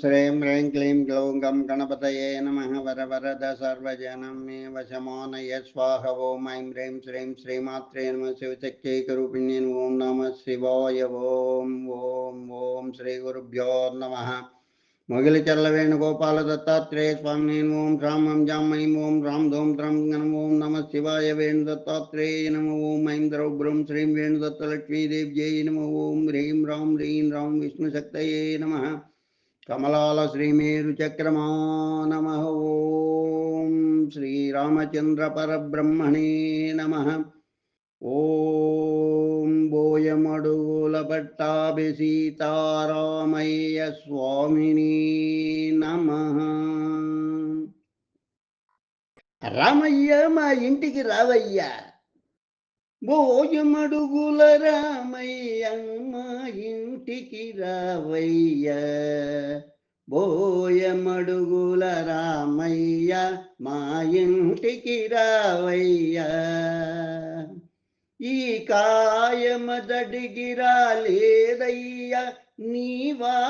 श्रीं ह्रीं क्लीं ग्लौं गं गणपतये नमः वरवरद सर्वजनं मे वशमो नय स्वाह ॐ ऐं ह्रीं श्रीं श्रीमात्रे नमः शिवशक्तिकरूपिण्ये ॐ नमः शिवाय ॐ ॐ ॐ श्रीगुरुभ्यो नमः। मुगिलचल्लवेणुगोपालदत्तात्रेय स्वामिने ॐ श्राम ॐ जामयी ॐ श्रां धूं त्रं गणं ॐ नमः शिवाय वेणुदत्तात्रेय नमो ॐ ऐं द्रौभ्रं श्रीं वेणुदत्तलक्ष्मीदेव्यै नमो ॐ ह्रीं रां ह्रीं रां विष्णुशक्तये नमः। కమలాల శ్రీమేరు చక్రమా నమ ఓం శ్రీరామచంద్ర పరబ్రహ్మణే నమ. ఓం బోయమడుగుల పట్టాభి సీతారామయ్య స్వామిని నమ. రామయ్య మా ఇంటికి రావయ్యా. భోజమడుగుల రామయ్యమ్మ ఇంటికి రావయ్య. భోయమడుగుల రామయ్య మా ఇంటికి రావయ్య. ఈ కాయమదడిగి రాలేదయ్యా నీవాయత్తమై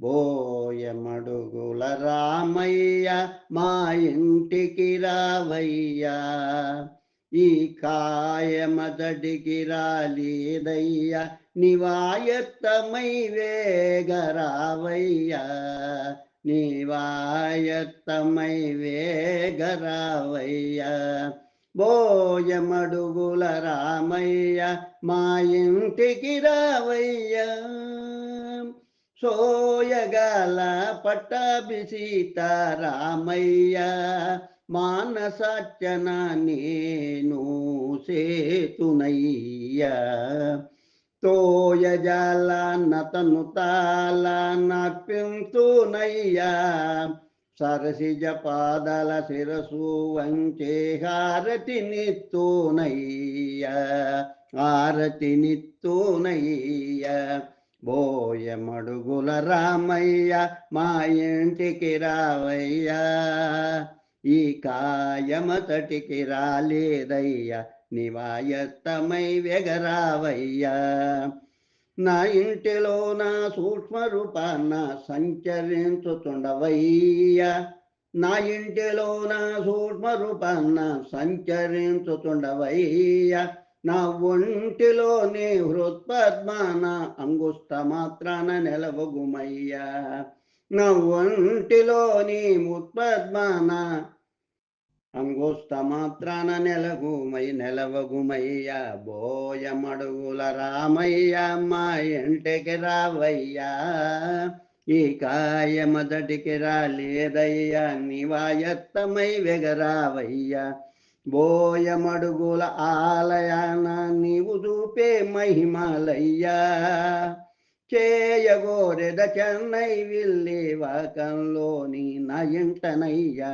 భో బోయమడుగుల రామయ్య మా ఇంటికి రావయ్యా. ఈ కాయమదడికి రాలేదయ్యా. నివాయత్తమై వేగరావయ్యా నివాయత్తమై వేగరావయ్యా బోయమడుగుల రామయ్య మా ఇంటికి రావయ్యా. సోయగాల పట్టాభి రామయ్య మానసాచన నేను సేతునయ్య. తోయజాల నతను తాల నప్పింతునయ్య సరసిజ పాదల శిరసు వంచే హారతి నిత్తునయ్యా. బోయమడుగుల రామయ్య మా ఇంటికి రావయ్యా. ఈ కాయమతటికి రాలేదయ్యా నివాయత్తమై వెగరావయ్యా. నా ఇంటిలో నా సూక్ష్మ రూపాన సంచరించుతుండవయ్యా. నా ఇంటిలో నా సూక్ష్మ రూపాన సంచరించుతుండవయ్యా. నా ఒంటిలోని హృత్పద్మాన అంగుష్ట మాత్రాన నెలవగుమయ్యా. నా ఒంటిలోని ముత్పద్మాన అంగుష్ట మాత్రాన నెలగుమై నెలవగుమయ్య. బోయమడుగుల రామయ్య మా ఇంటికి రావయ్యా. ఈ కాయ మొదటికి రాలేదయ్యా. నివాయత్తమై వెగరావయ్యా. బోయమడుగుల ఆలయాన నీవు చూపే మహిమలయ్యా. చేయగోరెద చెన్నై విల్లి వాకంలోని నయంటనయ్యా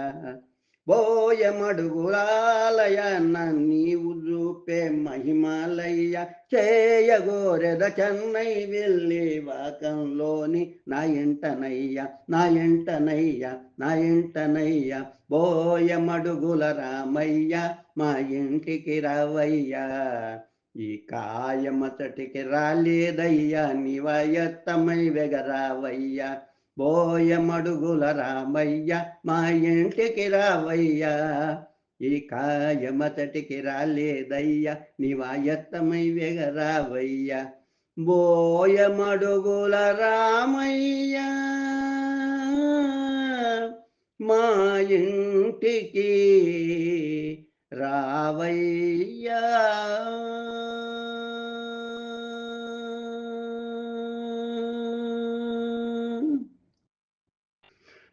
ఇంటనయ్యా నీవు చూపే మహిమాలయ్య చేయగోరెద చెన్నై వెళ్ళి వాకంలోని నా ఇంటనయ్య నా ఇంటనయ్య నా ఇంటనయ్య. బోయమడుగుల రామయ్య మా ఇంటికి రావయ్యా. ఈ కాయమతటికి రాలేదయ్యా నివాయత్తమై వెగరావయ్యా బోయమడుగుల రామయ్య మా ఇంటికి రావయ్యా. ఈ కాయమతటికి రాలేదయ్యా నివాయత్తమై వెగరావయ్యా బోయమడుగుల రామయ్య మా ఇంటికి రావయ్యా.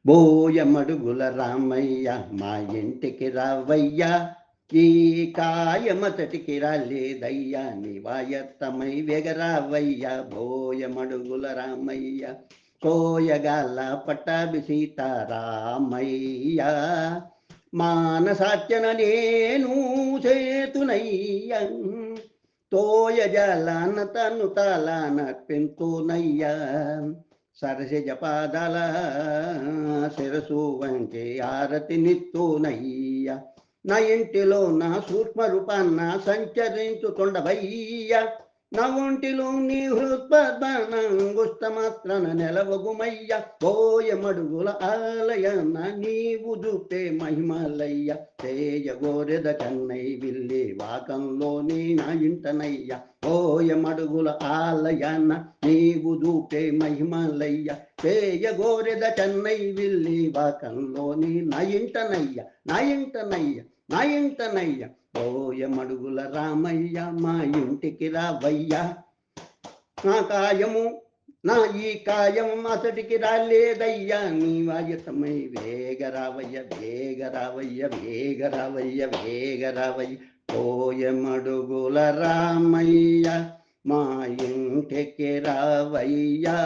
బోయమడుగుల రామయ్య మా ఇంటికి రావయ్యా. నీ కాయమతటికి రాలేదయ్యా నివాయత్తమై వెగరావయ్యా. బోయమడుగుల రామయ్య కోయగాల పట్టాభి సీతారామయ్య. మానసాత్యన నేను చేతునయ్య తోయజాలన తను తాళన పెంతునయ్యా సరసిజపాదల శిరసు వంటి ఆరతి నిత్తునయ్య నా ఇంటిలో నా సూక్ష్మ రూపాన్న సంచరించుతుండవయ్య నా ఒంటిలో నీ హృత్పద్మనంగుష్ట మాత్రన నెలవగుమయ్య పోయమడుగుల ఆలయన నీవు చూపే మహిమలయ్య చేయగోరెద చెన్నై విల్లి వాకంలోని నా ఇంటనయ్య పోయమడుగుల ఆలయన నీవు చూపే మహిమలయ్య చేయగోరెద చెన్నై విల్లి వాకంలోని నా ఇంటనయ్య నా ఇంటనయ్య నా ఇంటనయ్య. పోయమడుగుల రామయ్య మా ఇంటికి రావయ్యా. నా కాయము నా ఈ కాయం అతడికి రాలేదయ్యా. నీ వాయతమై వేగరావయ్య వేగరావయ్య వేగరావయ్య వేగరావయ్య పోయమడుగుల రామయ్య మా ఇంటికి రావయ్యా.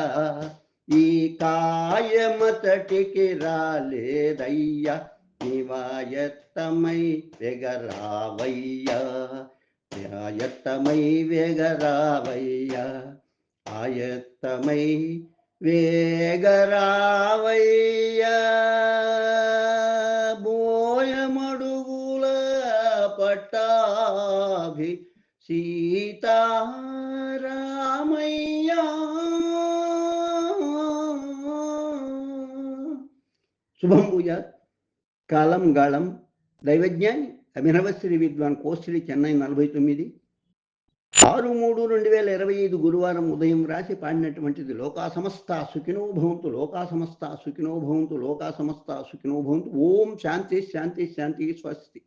ఈ కాయమతటికి రాలేదయ్యా. నివాయత్తమై వెగరావయ్యా. ఆయత్తమై వెగరావయ్యా. ఆయత్తమై వేగరావయ్యా. బోయమడుగుల పట్టాభి సీతారామయ్యా. శుభం పూజ. కాలం గాళం. దైవజ్ఞాని అభినవశ్రీ విద్వాన్ కోశ్రీ చెన్నై నలభై తొమ్మిది. ఆరు మూడు రెండు వేల ఇరవై ఐదు గురువారం ఉదయం రాసి పాడినటువంటిది లోకా సమస్త సుఖినోభవంతు లోకా సమస్త సుఖినోభవంతు లోకా సమస్త సుఖినోభవంతు ఓం శాంతి శాంతి శాంతి స్వస్తి.